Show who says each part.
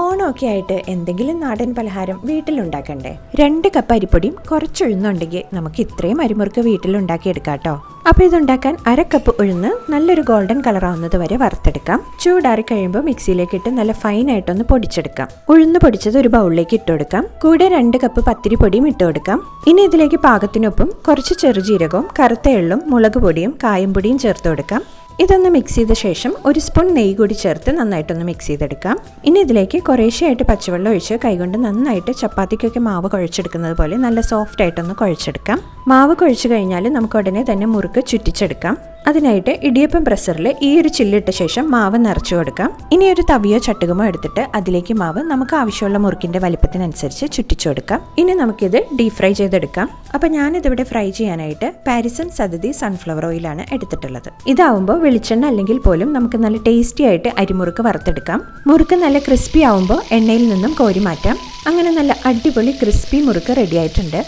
Speaker 1: ഓണമൊക്കെ ആയിട്ട് എന്തെങ്കിലും നാടൻ പലഹാരം വീട്ടിലുണ്ടാക്കണ്ടേ? രണ്ട് കപ്പ് അരിപ്പൊടിയും കുറച്ച് ഉഴുന്നുണ്ടെങ്കിൽ നമുക്ക് ഇത്രയും അരിമുറുക്ക് വീട്ടിലുണ്ടാക്കിയെടുക്കാം കേട്ടോ. അപ്പോൾ ഇതുണ്ടാക്കാൻ അര കപ്പ് ഉഴുന്ന് നല്ലൊരു ഗോൾഡൻ കളർ ആവുന്നത് വരെ വറുത്തെടുക്കാം. ചൂടാറി കഴിയുമ്പോൾ മിക്സിയിലേക്ക് ഇട്ട് നല്ല ഫൈൻ ആയിട്ടൊന്ന് പൊടിച്ചെടുക്കാം. ഉഴുന്ന് പൊടിച്ചത് ഒരു ബൗളിലേക്ക് ഇട്ടുകൊടുക്കാം കൂടെ രണ്ട് കപ്പ് പത്തിരി പൊടിയും ഇട്ടുകൊടുക്കാം ഇനി ഇതിലേക്ക് പാകത്തിനൊപ്പം കുറച്ച് ചെറുജീരകവും കറുത്ത എള്ളും മുളക് പൊടിയും കായം പൊടിയും ചേർത്ത് കൊടുക്കാം. ഇതൊന്ന് മിക്സ് ചെയ്ത ശേഷം ഒരു സ്പൂൺ നെയ്യ് കൂടി ചേർത്ത് നന്നായിട്ടൊന്ന് മിക്സ് ചെയ്തെടുക്കാം. ഇനി ഇതിലേക്ക് കുറേശ്ശെയായിട്ട് പച്ചവെള്ളം ഒഴിച്ച് കൈകൊണ്ട് നന്നായിട്ട് ചപ്പാത്തിക്കൊക്കെ മാവ് കുഴച്ചെടുക്കുന്നത് പോലെ നല്ല സോഫ്റ്റ് ആയിട്ടൊന്ന് കുഴച്ചെടുക്കാം. മാവ് കുഴച്ച് കഴിഞ്ഞാൽ നമുക്ക് ഉടനെ തന്നെ മുറുക്ക് ചുറ്റിച്ചെടുക്കാം. അതിനായിട്ട് ഇടിയപ്പം പ്രസറിൽ ഈ ഒരു ചില്ലിട്ട ശേഷം മാവ് നിറച്ചു കൊടുക്കാം. ഇനി ഒരു തവിയോ ചട്ടുകമോ എടുത്തിട്ട് അതിലേക്ക് മാവ് നമുക്ക് ആവശ്യമുള്ള മുറുക്കിന്റെ വലിപ്പത്തിനനുസരിച്ച് ചുറ്റിച്ചു കൊടുക്കാം. ഇനി നമുക്കിത് ഡീപ് ഫ്രൈ ചെയ്തെടുക്കാം. അപ്പൊ ഞാനിതിവിടെ ഫ്രൈ ചെയ്യാനായിട്ട് പാരിസൺ സദതി സൺഫ്ലവർ ഓയിലാണ് എടുത്തിട്ടുള്ളത്. ഇതാവുമ്പോൾ വെളിച്ചെണ്ണ അല്ലെങ്കിൽ പോലും നമുക്ക് നല്ല ടേസ്റ്റി ആയിട്ട് അരിമുറുക്ക് വറുത്തെടുക്കാം. മുറുക്ക് നല്ല ക്രിസ്പി ആവുമ്പോൾ എണ്ണയിൽ നിന്നും കോരി മാറ്റാം അങ്ങനെ നല്ല അടിപൊളി ക്രിസ്പി മുറുക്ക് റെഡി ആയിട്ടുണ്ട്.